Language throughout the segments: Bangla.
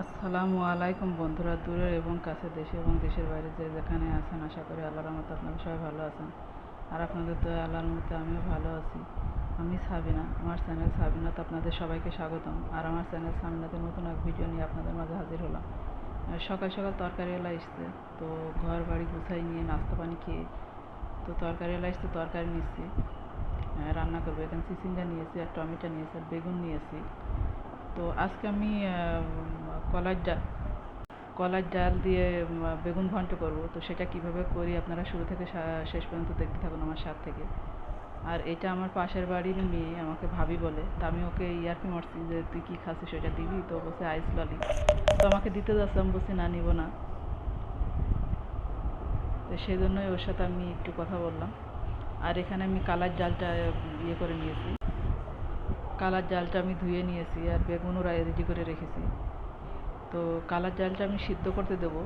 আসসালামু আলাইকুম বন্ধুরা, দূরের এবং কাছে দেশে এবং দেশের বাইরে যে যেখানে আছেন, আশা করি আল্লাহর রহমতে আপনারা সবাই ভালো আছেন। আর আপনাদের তো আল্লাহর রহমতে আমিও ভালো আছি। আমি সাবিনা, আমার চ্যানেল সাবিনাতে আপনাদের সবাইকে স্বাগতম। আর আমার চ্যানেল সাবিনাতে নতুন এক ভিডিও নিয়ে আপনাদের মাঝে হাজির হলাম। সকাল সকাল তরকারি এলা এসছে, তো ঘর বাড়ি গুছাই নিয়ে নাস্তা পানি খেয়ে, তো তরকারি এলা এসছে তরকারি নিচ্ছি। রান্না করব। এখানে চিচিঙ্গা নিয়েছি, আর টমেটো নিয়েছি, আর বেগুন নিয়েছি। তো আজকে আমি কলার ডাল কলার ডাল দিয়ে বেগুন ঘন্ট করব। তো সেটা কীভাবে করি আপনারা শুরু থেকে শেষ পর্যন্ত দেখতে থাকুন আমার সাথ থেকে। আর এটা আমার পাশের বাড়ির মেয়ে, আমাকে ভাবি বলে, তা আমি ওকে ইয়ারকি মারছি যে তুই কী খাচ্ছিস সেটা দিবি? তো বলছে, আইস ললি। তো আমাকে দিতে যাচ্ছে, আমি বলছি, না, নিব না। তো সেই জন্যই ওর সাথে আমি একটু কথা বললাম। আর এখানে আমি কালার জালটা ইয়ে করে নিয়েছি। কালার জালটা আমি ধুয়ে নিয়েছি আর বেগুনও রেডি করে রেখেছি। তো কালার জালটা আমি সিদ্ধ করতে দেবো।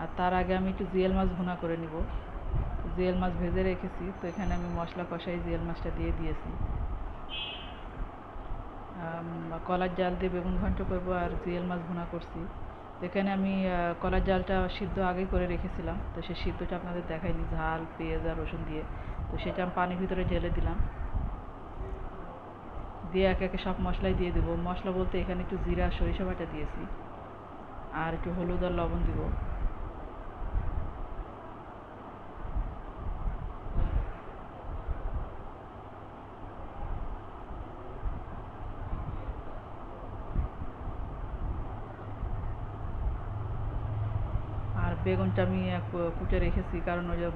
আর তার আগে আমি একটু জিয়েল মাছ ভুনা করে নিব। জিয়েল মাছ ভেজে রেখেছি, তো এখানে আমি মশলা কষাই জিয়েল মাছটা দিয়ে দিয়েছি। কলার জাল দিয়ে বেগুন ঘন্ট করব আর জিয়েল মাছ ভুনা করছি। এখানে আমি কলার জালটা সিদ্ধ আগেই করে রেখেছিলাম। তো সেই সিদ্ধটা আপনাদের দেখাইনি, ঝাল, পেঁয়াজ আর রসুন দিয়ে। তো সেটা আমি পানির ভিতরে ঢেলে দিলাম। দিয়ে একে একে সব মশলাই দিয়ে দেবো। মশলা বলতে এখানে একটু জিরা, সরিষা বাটা দিয়েছি। আর একটু হলুদ আর লবণ দিব। আর বেগুনটা আমি কুটে রেখেছি, কারণ ওই যে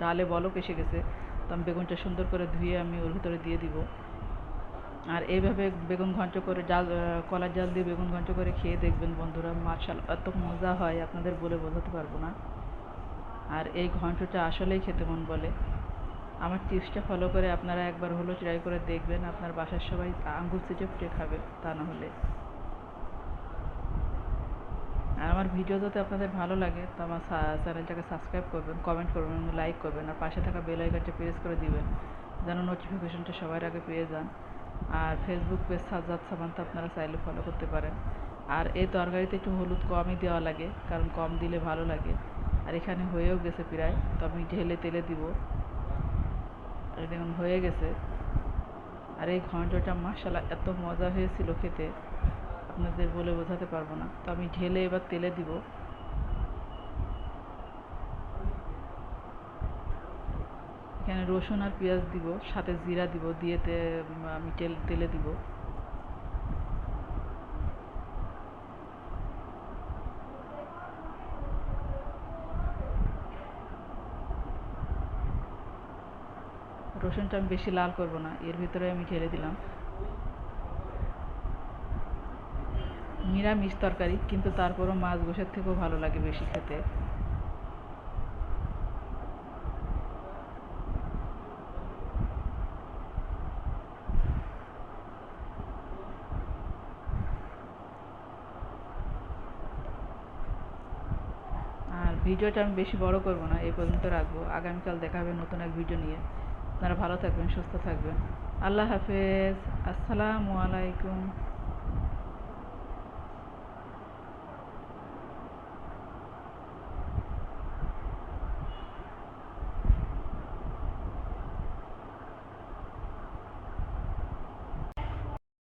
ডালে বলক এসে গেছে। তো আমি বেগুনটা সুন্দর করে ধুয়ে আমি ওর ভিতরে দিয়ে দিব। আর এইভাবে বেগুন ঘন্ট করে জাল কলার জাল দিয়ে বেগুন ঘন্ট করে খেয়ে দেখবেন বন্ধুরা মার্শাল এত মজা হয়, আপনাদের বলে বোঝাতে পারব না। আর এই ঘন্টটা আসলেই খেতে মন বলে। আমার টিপসটা ফলো করে আপনারা একবার হলো ট্রাই করে দেখবেন, আপনার বাসার সবাই আঙ্গুল চেটে ফুটে খাবে, তা না হলে। আর আমার ভিডিও যদি আপনাদের ভালো লাগে, তো আমার চ্যানেলটাকে সাবস্ক্রাইব করবেন কমেন্ট করবেন লাইক করবেন, আর পাশে থাকা বেল আইকনটা প্রেস করে দিবেন, যেন নোটিফিকেশনটা সবার আগে পেয়ে যান। আর ফেসবুক পেজ সাজাদ সামান্তা আপনারা চাইলে ফলো করতে পারেন। আর এই তরকারিতে একটু হলুদ কমই দেওয়া লাগে, কারণ কম দিলে ভালো লাগে। আর এখানে হয়েও গেছে প্রায়, তো আমি ঢেলে তেলে দিব। আর দেখুন, হয়ে গেছে। আর এই ঘন্টটা মাসালা এত মজা হয়েছিল খেতে। আপনাদের বলে বোঝাতে পারব না। তো আমি ঢেলে এবার তেলে দিব। এখানে রসুন আর পেঁয়াজ দিব, সাথে জিরা দিব দিয়ে আমি তেল, তেলে দিব। রসুনটা আমি বেশি লাল করব না, এর ভিতরে আমি ঢেলে দিলাম। নিরামিষ তরকারি, কিন্তু তারপরও মাছ গোসের থেকেও ভালো লাগে বেশি খেতে আর ভিডিওটা আমি বেশি বড় করব না, এই পর্যন্ত রাখব। আগামীকাল দেখা হবে নতুন এক ভিডিও নিয়ে। আপনারা ভালো থাকবেন, সুস্থ থাকবেন। আল্লাহ হাফেজ। আসসালামু আলাইকুম।